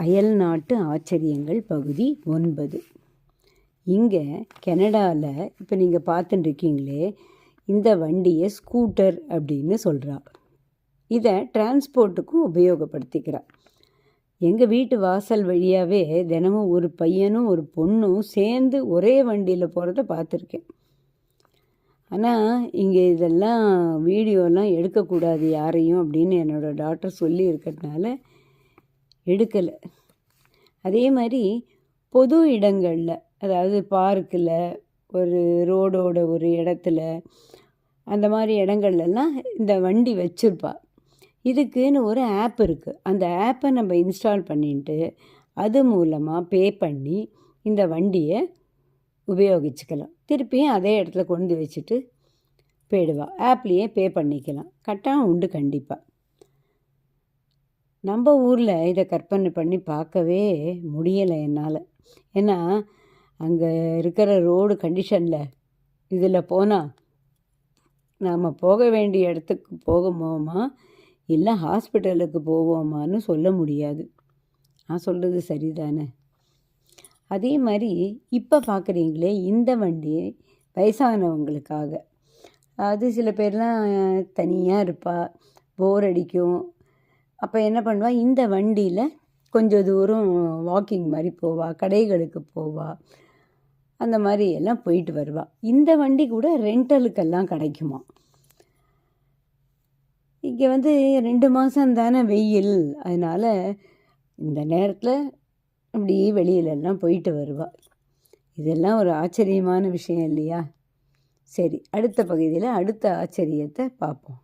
அயல் நாட்டு ஆச்சரியங்கள் பகுதி ஒன்பது. இங்கே கனடாவில் இப்போ நீங்கள் பார்த்துட்டுருக்கீங்களே இந்த வண்டியை ஸ்கூட்டர் அப்படின்னு சொல்கிறா இதை டிரான்ஸ்போர்ட்டுக்கும் உபயோகப்படுத்திக்கிறா. எங்கள் வீட்டு வாசல் வழியாகவே தினமும் ஒரு பையனும் ஒரு பொண்ணும் சேர்ந்து ஒரே வண்டியில் போகிறத பார்த்துருக்கேன். ஆனால் இங்கே இதெல்லாம் வீடியோலாம் எடுக்கக்கூடாது யாரையும் அப்படின்னு என்னோடய டாக்டர் சொல்லி இருக்கிறதுனால எடுக்கலை. அதே மாதிரி பொது இடங்களில் அதாவது பார்க்கில் ஒரு ரோடோட ஒரு இடத்துல அந்த மாதிரி இடங்கள்லாம் இந்த வண்டி வச்சுருப்பா. இதுக்குன்னு ஒரு ஆப் இருக்குது அந்த ஆப்பை நம்ம இன்ஸ்டால் பண்ணிட்டு அது மூலமாக பே பண்ணி இந்த வண்டியை உபயோகிச்சுக்கலாம். திருப்பியும் அதே இடத்துல கொண்டு வச்சுட்டு போயிடுவா. ஆப்லேயே பே பண்ணிக்கலாம். கட்டாயம் உண்டு கண்டிப்பாக நம்ம ஊரில் இதை கற்பனை பண்ணி பார்க்கவே முடியலை என்னால். ஏன்னா அங்கே இருக்கிற ரோடு கண்டிஷனில் இதில் போனால் நாம் போக வேண்டிய இடத்துக்கு போகுமோமா? இல்லை ஹாஸ்பிட்டலுக்கு போவோமான்னு சொல்ல முடியாது. நான் சொல்கிறது சரிதானே? அதே மாதிரி இப்போ பார்க்குறீங்களே இந்த வண்டி வயசானவங்களுக்காக. அது சில பேர்லாம் தனியாக இருப்பா போர் அடிக்கும் அப்போ என்ன பண்ணுவா? இந்த வண்டியில் கொஞ்சம் தூரம் வாக்கிங் மாதிரி போவா கடைகளுக்கு போவா அந்த மாதிரி எல்லாம் போயிட்டு வருவா. இந்த வண்டி கூட ரெண்டலுக்கெல்லாம் கிடைக்குமா? இங்கே வந்து ரெண்டு மாதம் தானே வெயில். அதனால் இந்த நேரத்தில் அப்படி வெளியிலெல்லாம் போயிட்டு வருவா. இதெல்லாம் ஒரு ஆச்சரியமான விஷயம் இல்லையா? சரி அடுத்த பகுதியில் அடுத்த ஆச்சரியத்தை பார்ப்போம்.